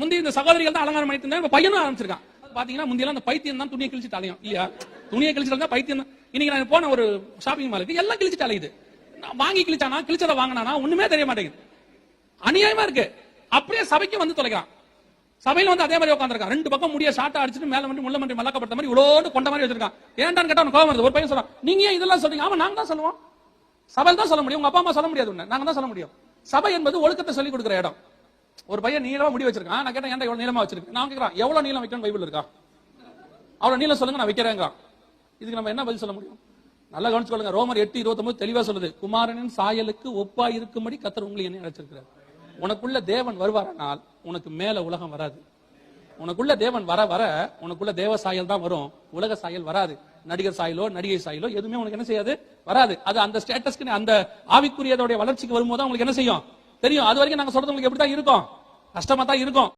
முந்தி இந்த சகோதரிகள் தான் அலங்காரம் பண்ணிட்டு இருந்தாங்க. பையனும் ஆரம்பிச்சிருக்கான். பாத்தீங்கன்னா முந்தியெல்லாம் அந்த பைத்தியம் தான் துணியை கிழிச்சு அலையும் இல்லையா? துணியை கிழிச்சிட்டு தான் பைத்தியம் தான். இன்னைக்கு நான் போன ஒரு ஷாப்பிங் மாலுக்கு எல்லாம் கிழிச்சு அலையுது நான் வாங்கி கிழிச்சானா கிழிச்சதை வாங்கினானா ஒண்ணுமே தெரிய மாட்டேங்குது. அநியாயமா இருக்கு. அப்படியே சபைக்கு வந்து தொலைக்கிறான். சபையில வந்து அதே மாதிரி உட்காந்துருக்கான் ரெண்டு பக்கம் முடிய ஷாட்டா அடிச்சுட்டு மேல வந்து முள்ள மண்டி மல்லக்கப்பட்ட மாதிரி இவ்வளோண்டு கொண்ட மாதிரி வச்சிருக்கான். ஏன்டான்னு கேட்டா கோவம் வருது. ஒரு பையன் சொல்றான் நீங்க ஏன் இதெல்லாம் சொல்றீங்க? ஆமா நாங்க தான் சொல்லுவோம். சபையில் தான் சொல்ல முடியும். உங்க அப்பா அம்மா சொல்ல முடியாது நாங்க தான் சொல்ல முடியும். சபை என்பது ஒழுக்கத்தை சொல்லி கொடுக்குற இடம். ஒரு பையன் நீளமா முடி வச்சிருக்கான். நான் கேட்டேன் ஏன்டா இவ்வளவு நீளமா வச்சிருக்கேன் நான் கேட்கறேன் எவ்வளவு நீளம் வைக்கணும் பைபிள் இருக்கா? அவ்வளவு நீளம் சொல்லுங்க நான் வைக்கிறேங்க இதுக்கு நம்ம என்ன பதில் சொல்ல முடியும்? நல்லா கவனிச்சு கொள்ளுங்க ரோமர் எட்டு இருபத்தொன்பது தெளிவா சொல்லுது குமாரனின் சாயலுக்கு ஒப்பா இருக்கும்படி கத்தர் உங்களை என்ன நினைச்சிருக்கிறார் உனக்குள்ள தேவன் வருவாரானால் உனக்கு மேல உலகம் வராது. உனக்குள்ள தேவன் வர வர உனக்குள்ள தேவ சாயல் தான் வரும். உலக சாயல் வராது. நடிகர் சாயலோ நடிகை சாயலோ எதுவுமே உனக்கு என்ன செய்யாது? வராது. அது அந்த ஸ்டேட்டஸ்க்கு அந்த ஆவிக்குரியதோடைய வளர்ச்சிக்கு வரும்போது உங்களுக்கு என்ன செய்யும்? தெரியும். அது வரைக்கும் நாங்க சொல்றது உங்களுக்கு எப்படி தான் இருக்கும்? கஷ்டமா தான் இருக்கும்.